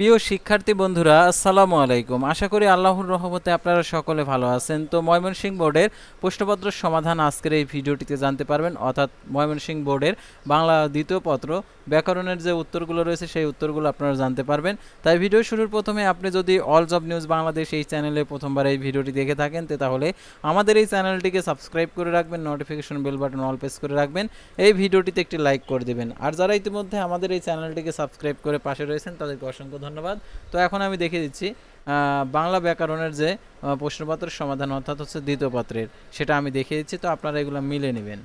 প্রিয় শিক্ষার্থী বন্ধুরা, আসসালামু আলাইকুম। আশা করি আল্লাহর রহমতে আপনারা সকলে ভালো আছেন। তো ময়মনসিংহ বোর্ডের প্রশ্নপত্র সমাধান আজকের এই ভিডিওটিতে জানতে পারবেন। অর্থাৎ ময়মনসিংহ বোর্ডের বাংলা দ্বিতীয় পত্র ব্যাকরণের যে উত্তরগুলো রয়েছে, সেই উত্তরগুলো আপনারা জানতে পারবেন। তাই ভিডিও শুরুর প্রথমে আপনি যদি অল জব নিউজ বাংলাদেশ এই চ্যানেলে প্রথমবার এই ভিডিওটি দেখে থাকেন, তো তাহলে আমাদের এই চ্যানেলটিকে সাবস্ক্রাইব করে রাখবেন notification bell button all press করে রাখবেন। এই ভিডিওটিতে একটি লাইক করে দেবেন। আর যারা ইতিমধ্যে আমাদের এই চ্যানেলটিকে সাবস্ক্রাইব করে পাশে রয়েছেন, তাদেরকে অসংখ্য ধন্যবাদ। তো এখন আমি দেখিয়ে দিচ্ছি বাংলা ব্যাকরণের যে প্রশ্নপত্রের সমাধান অর্থাৎ হচ্ছে দ্বিতীয় পত্রের, সেটা আমি দেখিয়ে দিচ্ছি, তো আপনারা এগুলো মিলে নেবেন।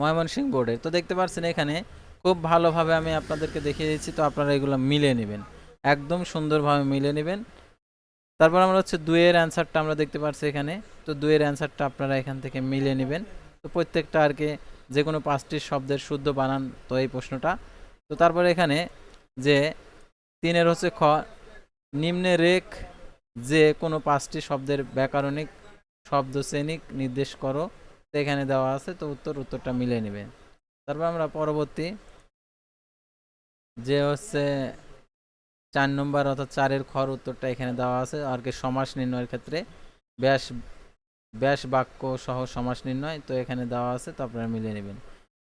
ময়মনসিংহ বোর্ডের, তো দেখতে পাচ্ছেন এখানে খুব ভালোভাবে আমি আপনাদেরকে দেখিয়ে দিচ্ছি, তো আপনারা এগুলো মিলে নেবেন। একদম সুন্দরভাবে মিলে নেবেন। তারপর আমরা হচ্ছে দুয়ের অ্যান্সারটা আমরা দেখতে পাচ্ছি এখানে। তো দুয়ের অ্যান্সারটা আপনারা এখান থেকে মিলে নেবেন। তো প্রত্যেকটা আর কি যে কোনো পাঁচটি শব্দের শুদ্ধ বানান তো এই প্রশ্নটা। তো তারপরে এখানে যে তিনের হচ্ছে খ, নিম্নে রেখ যে কোনো পাঁচটি শব্দের ব্যাকরণিক শব্দ শ্রেণিক নির্দেশ করো। তো এখানে দেওয়া আছে, তো উত্তর, উত্তরটা মিলে নেবে তারপর আমরা পরবর্তী যে হচ্ছে চার নম্বর অর্থাৎ চারের খর উত্তরটা এখানে দেওয়া আছে। আর কি সমাস নির্ণয়ের ক্ষেত্রে ব্যাস ব্যাস বাক্য সহ সমাস নির্ণয় তো এখানে দেওয়া আছে, তো আপনারা মিলিয়ে নেবেন।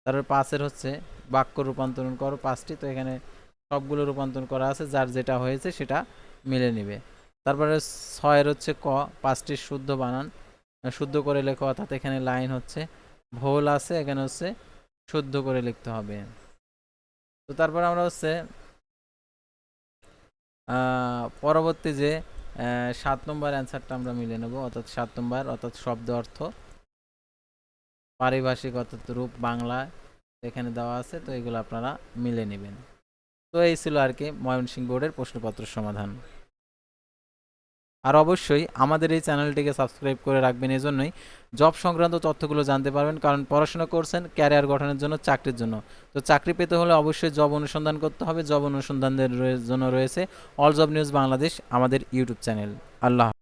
তারপর পাঁচের হচ্ছে বাক্য রূপান্তরণ করো পাঁচটি, তো এখানে সবগুলো রূপান্তরণ করা আছে, যার যেটা হয়েছে সেটা মিলে নেবে। তারপরে ছয়ের হচ্ছে ক, পাঁচটি শুদ্ধ বানান, শুদ্ধ করে লেখো, অর্থাৎ এখানে লাইন হচ্ছে ভুল আছে, এখানে হচ্ছে শুদ্ধ করে লিখতে হবে। তো তারপর আমরা হচ্ছে পরবর্তী যে সাত নম্বর অ্যান্সারটা আমরা মিলে নেব, অর্থাৎ সাত নম্বর, অর্থাৎ শব্দ অর্থ। পারিভাষিক অর্থাৎ রূপ বাংলা এখানে দেওয়া আছে, তো এগুলো আপনারা মিলে নেবেন। তো এই ছিল আর কি ময়মনসিংহ বোর্ডের প্রশ্নপত্র সমাধান। আর অবশ্যই আমাদের এই চ্যানেলটিকে সাবস্ক্রাইব করে রাখবেন এই জন্যই জব সংক্রান্ত তথ্যগুলো জানতে পারবেন, কারণ পড়াশোনা করছেন, ক্যারিয়ার গঠনের জন্য, চাকরির জন্য। তো চাকরি পেতে হলে অবশ্যই জব অনুসন্ধান করতে হবে। জব অনুসন্ধানের জন্য রয়েছে অল জব নিউজ বাংলাদেশ, আমাদের ইউটিউব চ্যানেল। আল্লাহ